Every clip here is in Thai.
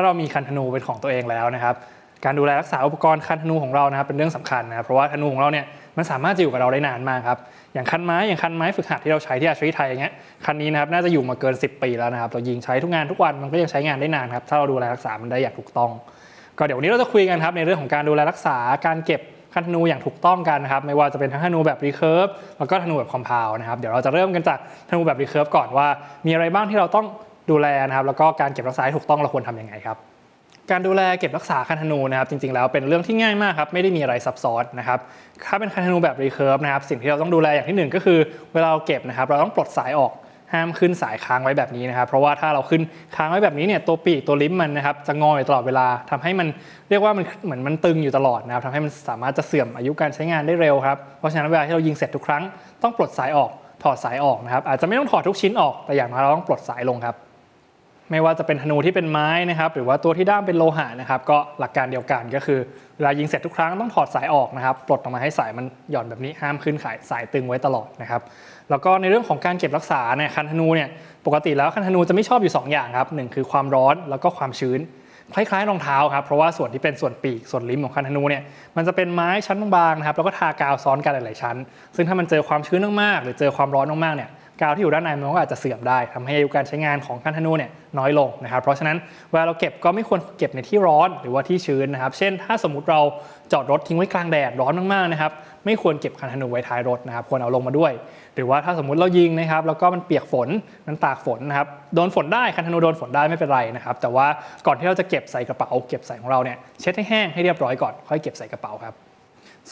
าเรามีคันธนูเป็นของตัวเองแล้วนะครับ การดูแลรักษาอุปกรณ์คันธนูของเรานะครับเป็นเรื่องสำคัญนะครับเพราะว่าธนูของเราเนี่ยมันสามารถจะอยู่กับเราได้นานมากครับอย่างคันไม้อย่างคันไม้ฝึกหัดที่เราใช้ที่อาชีพไทยอย่างเงี้ยคันนี้นะครับน่าจะอยู่มาเกิน 10 ปีแล้วนะครับเรายิงใช้ทุกงานทุกวันมันก็ยังใช้งานได้นานครับถ้าเราดูแลรักษามันได้อย่างถูกต้อง ก็เดี๋ยววันนี้เราจะคุยกันครับในเรื่องของการดูแลรักษาการเก็บคันธนูอย่างถูกต้องกันนะครับไม่ว่าจะเป็นทั้งธนูแบบรีเคิร์ฟแล้วก็ธนูแบบคอมเพลนะครับเดี๋ยวเราจะเริ่มกันจากธนูแบบรีเคิร์ฟก่อนว่า มีอะไรบ้างที่เราต้อง ดูแลนะครับแล้วก็การเก็บรักษาให้ถูกต้องเราควรทำยังไงครับการดูแลเก็บรักษาคันธนูนะครับจริงๆแล้วเป็นเรื่องที่ง่ายมากครับไม่ได้มีอะไรซับซ้อนนะครับถ้าเป็นคันธนูแบบรีเคิร์ฟนะครับสิ่งที่เราต้องดูแลอย่างที่หนึ่งก็คือ เวลาเราเก็บนะครับเราต้องปลดสายออกห้ามขึ้นสายค้างไว้แบบนี้นะครับ เพราะว่าถ้าเราขึ้นค้างไว้แบบนี้เนี่ยตัวปีกตัวลิ้มมันนะครับจะงออยู่ตลอดเวลาทำให้มันเรียกว่ามันเหมือนมันตึงอยู่ตลอดนะครับทำให้มันสามารถจะเสื่อมอายุการใช้งานได้เร็วครับเพราะฉะนั้นเวลาที่เรายิงเสร็จทุกครั้งต้องปลดสายออกถอดสายออกนะครับอาจจะไม่ต้องถอดทุกชิ้นออกแต่อย่างน้อยเราต้องปลดสายลงครับ ไม่ว่าจะเป็นธนูที่เป็นไม้นะครับหรือว่าตัวที่ด้ามเป็นโลหะนะครับก็หลักการเดียวกันก็คือเวลายิงเสร็จทุกครั้งต้องถอดสายออกนะครับปลดออกมาให้สายมันหย่อนแบบนี้ห้ามขึ้นขายสายตึงไว้ตลอดนะครับแล้วก็ในเรื่องของการเก็บรักษาเนี่ยคันธนูเนี่ยปกติแล้วคันธนูจะไม่ชอบอยู่ 2 อย่างครับหนึ่งคือความร้อนแล้วก็ความชื้นคล้ายๆรองเท้าครับเพราะว่าส่วนที่เป็นส่วนปีกส่วนลิ้มของคันธนูเนี่ยมันจะเป็นไม้ชั้นบางๆนะครับแล้วก็ทากาวซ้อนกันหลายๆชั้น ซึ่งถ้ามันเจอความชื้นมากๆหรือเจอความร้อนมากๆเนี่ย กาวที่อยู่ด้านในมันก็อาจจะเสื่อมได้ทำให้อายุการใช้งานของคันธนูเนี่ยน้อยลงนะครับเพราะฉะนั้นเวลาเราเก็บก็ไม่ควรเก็บในที่ร้อนหรือว่าที่ชื้นนะครับ เช่น ถ้าสมมติเราจอดรถทิ้งไว้กลางแดดร้อนมากๆนะครับไม่ควรเก็บคันธนูไว้ท้ายรถนะครับควรเอาลงมาด้วย หรือว่าถ้าสมมติเรายิงนะครับแล้วก็มันเปียกฝนมันตากฝนนะครับโดนฝนได้คันธนูโดนฝนได้ไม่เป็นไรนะครับแต่ว่าก่อนที่เราจะเก็บใส่กระเป๋าเก็บใส่ของเราเนี่ยเช็ดให้แห้งให้เรียบร้อยก่อนค่อยเก็บใส่กระเป๋าครับ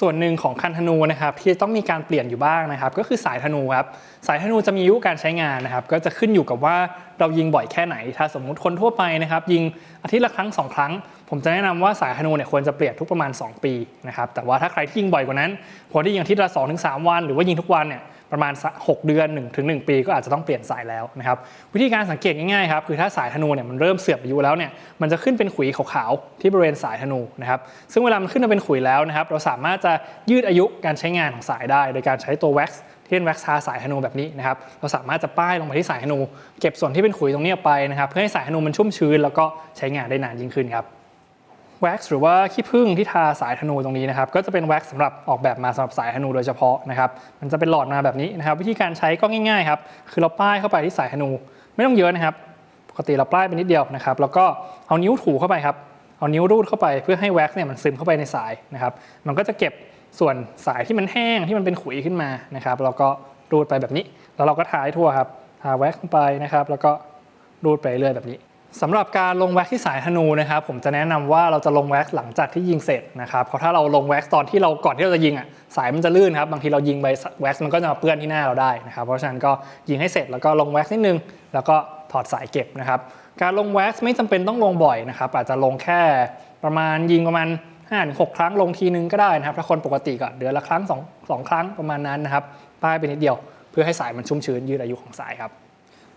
ส่วนหนึ่งของคันธนูนะครับที่ต้องมีการเปลี่ยนอยู่บ้างนะครับ ก็คือสายธนูครับสายธนูจะมีอายุการใช้งานนะครับ ก็จะขึ้นอยู่กับว่าเรายิงบ่อยแค่ไหน ถ้าสมมุติคนทั่วไปนะครับ ยิงอาทิตย์ละครั้งสองครั้ง ผมจะแนะนำว่าสายธนูเนี่ยควรจะเปลี่ยนทุกประมาณ 2 ปีนะครับแต่ว่าถ้าใครที่ยิงบ่อยกว่านั้นคนที่ยิงทิตย์ละ2-3ถึงสวัน หรือว่ายิงทุกวันเนี่ยประมาณ 6 เดือน1ถึง1ปีก็อาจจะต้องเปลี่ยนสายแล้วนะครับวิธีการสังเกตง่ายๆครับคือถ้าสายธนูเนี่ยมันเริ่มเสื่อมอายุแล้วเนี่ยมันจะขึ้นเป็นขุยขาวๆที่บริเวณสายธนูนะครับซึ่งเวลามันขึ้นมาเป็นขุยแล้วนะครับเราสามารถจะยืดอายุการใช้งานของสายได้ โดยการใช้ตัวแว็กซ์ที่เป็นแว็กซ์ทาสายธนูแบบนี้นะครับเราสามารถจะป้ายลงไปที่สายธนู เก็บส่วนที่เป็นขุยตรงนี้ไปนะครับเพื่อให้สายธนูมันชุ่มชื้นแล้วก็ใช้งานได้นานยิ่งขึ้นครับ แว็กซ์หรือว่าขี้ผึ้งที่ทาสายธนูตรงนี้นะครับก็จะเป็นแว็กซ์สำหรับออกแบบมาสำหรับสายธนูโดยเฉพาะนะครับมันจะเป็นหลอดมาแบบนี้นะครับวิธีการใช้ก็ง่ายๆครับคือเราป้ายเข้าไปที่สายธนู ไม่ต้องเยอะนะครับ ปกติเราป้ายไปนิดเดียวนะครับแล้วก็เอานิ้วถูเข้าไปครับเอานิ้วรูดเข้าไปเพื่อให้แว็กซ์เนี่ยมันซึมเข้าไปในสายนะครับมันก็จะเก็บส่วนสายที่มันแห้งที่มันเป็นขุยขึ้นมานะครับแล้วก็รูดไปแบบนี้ แล้วเราก็ทาให้ทั่วครับทาแว็กซ์ลงไปนะครับแล้วก็รูดไปเรื่อยแบบนี้ สำหรับการลงแว็กซ์ที่สายธนูนะครับผมจะแนะนำว่าเราจะลงแว็กซ์หลังจากที่ยิงเสร็จนะครับเพราะถ้าเราลงแว็กซ์ตอนที่เราก่อนที่เราจะยิงอะสายมันจะลื่นครับบางทีเรายิงไปแว็กซ์มันก็จะมาเปื้อนที่หน้าเราได้นะครับเพราะฉะนั้นก็ยิงให้เสร็จแล้วก็ลงแว็กซ์นิดนึง แล้วก็ถอดสายเก็บนะครับการลงแว็กซ์ไม่จำเป็นต้องลงบ่อยนะครับอาจจะลงแค่ประมาณยิงประมาณ5-6ครั้งลงทีนึงก็ได้นะครับถ้าคนปกติก็เดือนละครั้ง2 2ครั้งประมาณนั้นนะครับป้ายไปนิดเดียว เพื่อให้สายมันชุ่มชื้นยืดอายุของสายครับ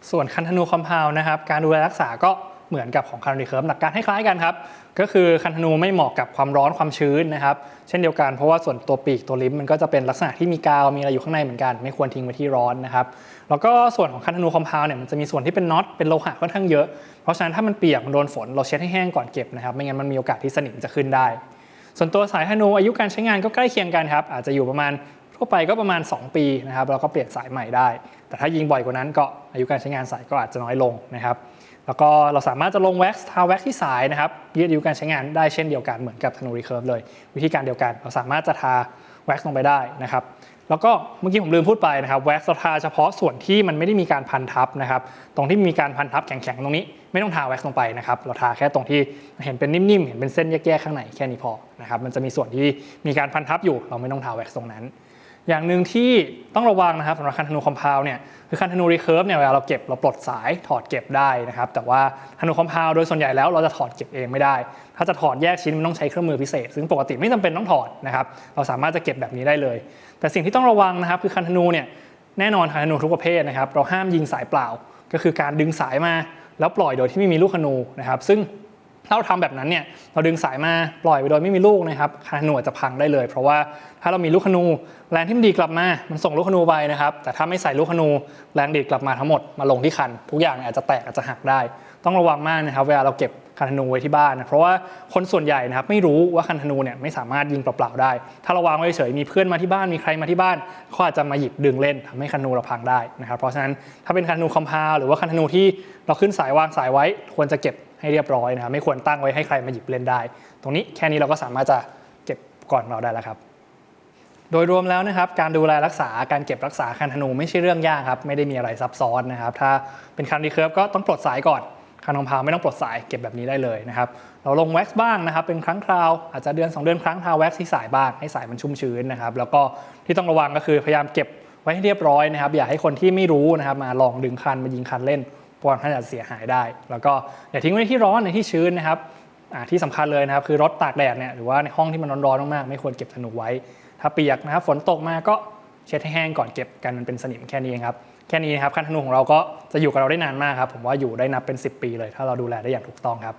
ส่วนคันธนูคอมเพลนะครับการดูแลรักษาก็เหมือนกับของคันรีเคิร์ฟหลักการให้คล้ายกันครับ ก็คือคันธนูไม่เหมาะกับความร้อนความชื้นนะครับ เช่นเดียวกันเพราะว่าส่วนตัวปีกตัวลิ้มมันก็จะเป็นลักษณะที่มีกาวมีอะไรอยู่ข้างในเหมือนกัน ไม่ควรทิ้งไว้ที่ร้อนนะครับ แล้วก็ส่วนของคันธนูคอมเพลเนี่ยมันจะมีส่วนที่เป็นน็อตเป็นโลหะค่อนข้างเยอะ เพราะฉะนั้นถ้ามันเปียกมันโดนฝนเราเช็ดให้แห้งก่อนเก็บนะครับ ไม่งั้นมันมีโอกาสที่สนิมจะขึ้นได้ ส่วนตัวสายธนูอายุการใช้งานก็ใกล้เคียงกันครับอาจจะอยู่ประมาณทั่วไปก็ประมาณ 2 ปีนะครับแล้วก็เปลี่ยนสายใหม่ได้ แต่ถ้ายิงบ่อยกว่านั้นก็อายุการใช้งานสายก็อาจจะน้อยลงนะครับ แล้วก็เราสามารถจะลงแว็กซ์ทาแว็กซ์ที่สายนะครับยืดอายุการใช้งานได้เช่นเดียวกันเหมือนกับธนูรีเคิร์ฟเลย วิธีการเดียวกัน เราสามารถจะทาแว็กซ์ลงไปได้นะครับแล้วก็เมื่อกี้ผมลืมพูดไปนะครับแว็กซ์เราทาเฉพาะส่วนที่มันไม่ได้มีการพันทับนะครับตรงที่มีการพันทับแข็งๆตรงนี้ ไม่ต้องทาแว็กซ์ลงไปนะครับเราทาแค่ตรงที่เห็นเป็นนิ่มๆเห็นเป็นเส้นแยกๆข้างในแค่นี้พอนะครับมันจะมีส่วนที่มีการพันทับอยู่ เราไม่ต้องทาแว็กซ์ตรงนั้น อย่างหนึ่งที่ต้องระวังนะครับสำหรับคันธนูคอมเพลเนี่ยคือคันธนูรีเคิร์ฟเนี่ยเวลาเราเก็บเราปลดสายถอดเก็บได้นะครับแต่ว่าธนูคอมเพลโดยส่วนใหญ่แล้วเราจะถอดเก็บเองไม่ได้ ถ้าจะถอดแยกชิ้นมันต้องใช้เครื่องมือพิเศษ ซึ่งปกติไม่จำเป็นต้องถอดนะครับเราสามารถจะเก็บแบบนี้ได้เลย แต่สิ่งที่ต้องระวังนะครับคือคันธนูเนี่ยแน่นอนคันธนูทุกประเภทนะครับเราห้ามยิงสายเปล่า ก็คือการดึงสายมาแล้วปล่อยโดยที่ไม่มีลูกธนูนะครับซึ่ง ถ้าเราทำแบบนั้นเนี่ยเราดึงสายมาปล่อยไปโดยไม่มีลูกนะครับคันธนูจะพังได้เลย เพราะว่าถ้าเรามีลูกธนูแรงที่มันดีกลับมา มันส่งลูกธนูไปนะครับ แต่ถ้าไม่ใส่ลูกธนูแรงดีดกลับมาทั้งหมดมาลงที่คัน ทุกอย่างอาจจะแตกอาจจะหักได้ ต้องระวังมากนะครับ เวลาเราเก็บคันธนูไว้ที่บ้านนะเพราะว่าคนส่วนใหญ่นะครับไม่รู้ว่าคันธนูเนี่ยไม่สามารถยิงเปล่าๆได้ ถ้าเราวางไว้เฉยมีเพื่อนมาที่บ้านมีใครมาที่บ้านเขาอาจจะมาหยิบดึงเล่นทำให้คันธนูเราพังได้นะครับ เพราะฉะนั้นถ้าเป็นคันธนูคอมพาวหรือว่าคันธนูที่เราขึ้นสายวางสายไว้ควรจะเก็บ ให้เรียบร้อยนะครับไม่ควรตั้งไว้ให้ใครมาหยิบเล่นได้ ตรงนี้แค่นี้เราก็สามารถจะเก็บก่อนเราได้แล้วครับ โดยรวมแล้วนะครับ การดูแลรักษาการเก็บรักษาคันธนูไม่ใช่เรื่องยากครับไม่ได้มีอะไรซับซ้อนนะครับถ้าเป็นคันรีเคิร์ฟก็ต้องปลดสายก่อนคันของพาวไม่ต้องปลดสายเก็บแบบนี้ได้เลยนะครับเราลงแว็กซ์บ้างนะครับเป็นครั้งคราวอาจจะเดือน 2 เดือนครั้งทาแว็กซ์ที่สายบ้างให้สายมันชุ่มชื้นนะครับแล้วก็ที่ต้องระวังก็คือพยายามเก็บไว้ให้เรียบร้อยนะครับอย่าให้คนที่ไม่รู้นะครับมาลองดึงคันมายิงคันเล่น เพราะว่าท่านอาจจะเสียหายได้ แล้วก็อย่าทิ้งไว้ในที่ร้อนในที่ชื้นนะครับที่สำคัญเลยนะครับคือรถตากแดดเนี่ยหรือว่าในห้องที่มันร้อนๆมากๆไม่ควรเก็บธนูไว้ ถ้าเปียกนะครับฝนตกมาก็เช็ดให้แห้งก่อนเก็บกันมันเป็นสนิมแค่นี้เองครับแค่นี้นะครับคันธนูของเราก็จะอยู่กับเราได้นานมากครับผมว่าอยู่ได้นับเป็น 10 ปีเลย ถ้าเราดูแลได้อย่างถูกต้องครับ